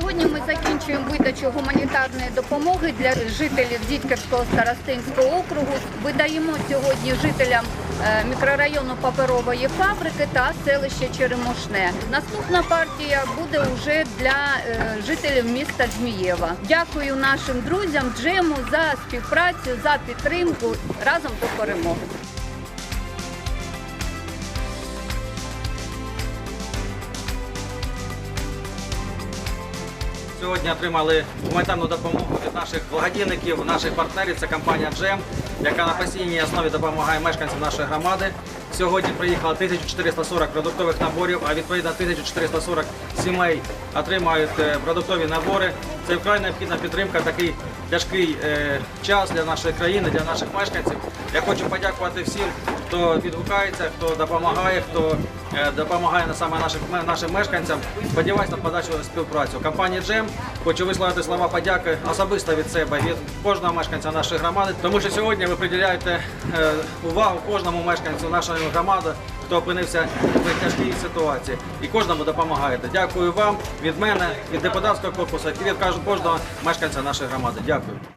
Сьогодні ми закінчуємо видачу гуманітарної допомоги для жителів Дідківського старостинського округу. Видаємо сьогодні жителям е, мікрорайону паперової фабрики та селища Черемошне. Наступна партія буде вже для е, жителів міста Змієва. Дякую нашим друзям Джему за співпрацю, за підтримку разом до перемоги. Сьогодні отримали гуманітарну допомогу від наших благодійників, наших партнерів. Це компанія Джем, яка на постійній основі допомагає мешканцям нашої громади. Сьогодні приїхало 1440 продуктових наборів, а відповідно 1440 сімей отримають е, продуктові набори. Це вкрай необхідна підтримка, такий тяжкий е, час для нашої країни, для наших мешканців. Я хочу подякувати всім, хто відгукається, хто допомагає, хто допомагає на саме наших нашим мешканцям. Сподіваюся на подальшу співпрацю. Компанія Джем хочу висловити слова подяки особисто від себе, від кожного мешканця нашої громади, тому що сьогодні ви приділяєте е, увагу кожному мешканцю нашої громади, хто опинився в тяжкій ситуації, і кожному допомагаєте. Дякую вам від мене, від депутатського корпусу і від кожного мешканця нашої громади. Дякую.